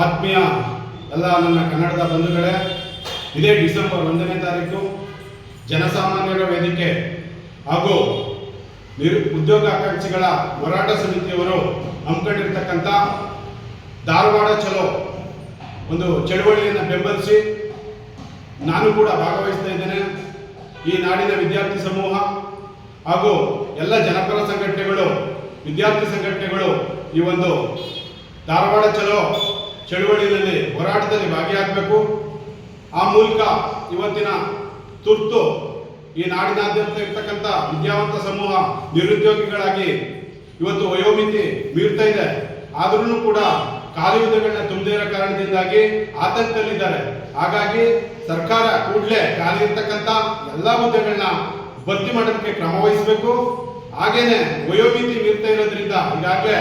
ಆತ್ಮೀಯ ಎಲ್ಲ ನನ್ನ ಕನ್ನಡದ ಬಂಧುಗಳೇ, ಇದೇ ಡಿಸೆಂಬರ್ ಒಂದನೇ ತಾರೀಕು ಜನಸಾಮಾನ್ಯರ ವೇದಿಕೆ ಹಾಗೂ ನಿರು, ಉದ್ಯೋಗ ಆಕಾಂಕ್ಷಿಗಳ ಹೋರಾಟ ಸಮಿತಿಯವರು ಹಮ್ಮಿಕೊಂಡಿರ್ತಕ್ಕಂಥ ಧಾರವಾಡ ಚಲೋ ಒಂದು ಚಳವಳಿಯನ್ನು ಬೆಂಬಲಿಸಿ ನಾನು ಕೂಡ ಭಾಗವಹಿಸ್ತಾ ಇದ್ದೇನೆ. ಈ ನಾಡಿನ ವಿದ್ಯಾರ್ಥಿ ಸಮೂಹ ಹಾಗೂ ಎಲ್ಲ ಜನಪರ ಸಂಘಟನೆಗಳು, ವಿದ್ಯಾರ್ಥಿ ಸಂಘಟನೆಗಳು ಈ ಒಂದು ಧಾರವಾಡ ಚಲೋ ಚಳುವಳಿಯಲ್ಲಿ ಹೋರಾಟದಲ್ಲಿ ಭಾಗಿಯಾಗಬೇಕು. ಆ ಮೂಲಕ ಇವತ್ತಿನ ತುರ್ತು ಈ ನಾಡಿನಾದ್ಯಂತ ಇರ್ತಕ್ಕಂಥ ವಿದ್ಯಾವಂತ ಸಮೂಹ ನಿರುದ್ಯೋಗಿಗಳಾಗಿ ಇವತ್ತು ವಯೋಮಿತಿ ಮೀರ್ತಾ ಇದೆ. ಆದ್ರೂ ಕೂಡ ಖಾಲಿ ಹುದ್ದೆಗಳನ್ನ ತುಂಬದೇ ಇರೋ ಕಾರಣದಿಂದಾಗಿ ಆತಂಕದಲ್ಲಿದ್ದಾರೆ. ಹಾಗಾಗಿ ಸರ್ಕಾರ ಕೂಡಲೇ ಖಾಲಿ ಇರ್ತಕ್ಕಂಥ ಎಲ್ಲ ಹುದ್ದೆಗಳನ್ನ ಭರ್ತಿ ಮಾಡೋದಕ್ಕೆ ಕ್ರಮ ವಹಿಸಬೇಕು. ಹಾಗೇನೆ ವಯೋಮಿತಿ ಮೀರ್ತಾ ಇರೋದ್ರಿಂದ ಈಗಾಗಲೇ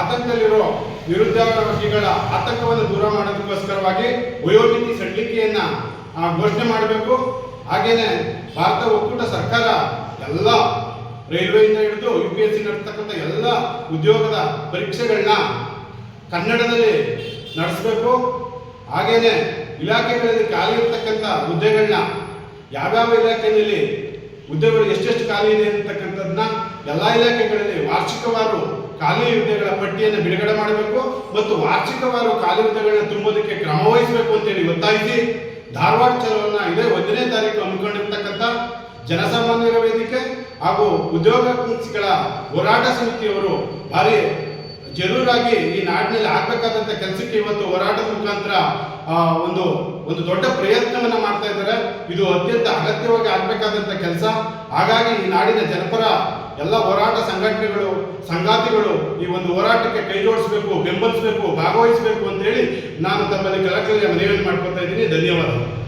ಆತಂಕದಲ್ಲಿರೋ ನಿರುದ್ಯೋಗಿಗಳ ಆತಂಕವನ್ನು ದೂರ ಮಾಡೋದಕ್ಕೋಸ್ಕರವಾಗಿ ವಯೋಮಿತಿ ಸಡಿಲಿಕೆಯನ್ನ ಘೋಷಣೆ ಮಾಡಬೇಕು. ಹಾಗೇನೆ ಭಾರತ ಒಕ್ಕೂಟ ಸರ್ಕಾರ ಎಲ್ಲ ರೈಲ್ವೆಯಿಂದ ಹಿಡಿದು ಯು ಪಿ ಎಸ್ ಸಿ ನಡೆಸ್ತಕ್ಕಂಥ ಎಲ್ಲ ಉದ್ಯೋಗದ ಪರೀಕ್ಷೆಗಳನ್ನ ಕನ್ನಡದಲ್ಲಿ ನಡೆಸಬೇಕು. ಹಾಗೇನೆ ಇಲಾಖೆಗಳಲ್ಲಿ ಖಾಲಿ ಇರ್ತಕ್ಕಂಥ ಹುದ್ದೆಗಳನ್ನ ಯಾವ್ಯಾವ ಇಲಾಖೆಯಲ್ಲಿ ಹುದ್ದೆಗಳು ಎಷ್ಟೆಷ್ಟು ಖಾಲಿ ಇದೆ ಅಂತಕ್ಕಂಥದ್ದನ್ನ ಎಲ್ಲ ಇಲಾಖೆಗಳಲ್ಲಿ ವಾರ್ಷಿಕವಾರು ಖಾಲಿ ಹುದ್ದೆಗಳ ಪಟ್ಟಿಯನ್ನು ಬಿಡುಗಡೆ ಮಾಡಬೇಕು ಮತ್ತು ವಾರ್ಷಿಕವಾರು ಖಾಲಿ ಹುದ್ದೆಗಳನ್ನ ತುಂಬೋದಕ್ಕೆ ಕ್ರಮ ವಹಿಸಬೇಕು ಅಂತೇಳಿ ಒತ್ತಾಯಿಸಿ ಧಾರವಾಡ ಚಲುವನ್ನ ಇದೇ ಒಂದನೇ ತಾರೀಕು ಹಮ್ಮಿಕೊಂಡಿರ್ತಕ್ಕಂಥ ಜನಸಾಮಾನ್ಯರ ವೇದಿಕೆ ಹಾಗೂ ಉದ್ಯೋಗ ಕುಂಚಿಗಳ ಹೋರಾಟ ಸಮಿತಿಯವರು ಭಾರಿ ಜರೂರಾಗಿ ಈ ನಾಡಿನಲ್ಲಿ ಆಗ್ಬೇಕಾದಂತ ಕೆಲಸಕ್ಕೆ ಇವತ್ತು ಹೋರಾಟದ ಮುಖಾಂತರ ಒಂದು ಒಂದು ದೊಡ್ಡ ಪ್ರಯತ್ನವನ್ನ ಮಾಡ್ತಾ ಇದ್ದಾರೆ. ಇದು ಅತ್ಯಂತ ಅಗತ್ಯವಾಗಿ ಆಗ್ಬೇಕಾದಂತ ಕೆಲಸ. ಹಾಗಾಗಿ ಈ ನಾಡಿನ ಜನಪರ ಎಲ್ಲ ಹೋರಾಟ ಸಂಘಟನೆಗಳು, ಸಂಗಾತಿಗಳು ಈ ಒಂದು ಹೋರಾಟಕ್ಕೆ ಕೈ ಜೋಡಿಸಬೇಕು ಬೆಂಬಲಿಸಬೇಕು, ಭಾಗವಹಿಸಬೇಕು ಅಂತ ಹೇಳಿ ನಾನು ತಮ್ಮಲ್ಲಿ ಕಳಕಳಿಯ ಮನವಿಯನ್ನು ಮಾಡ್ಕೊತಾ ಇದ್ದೀನಿ. ಧನ್ಯವಾದಗಳು.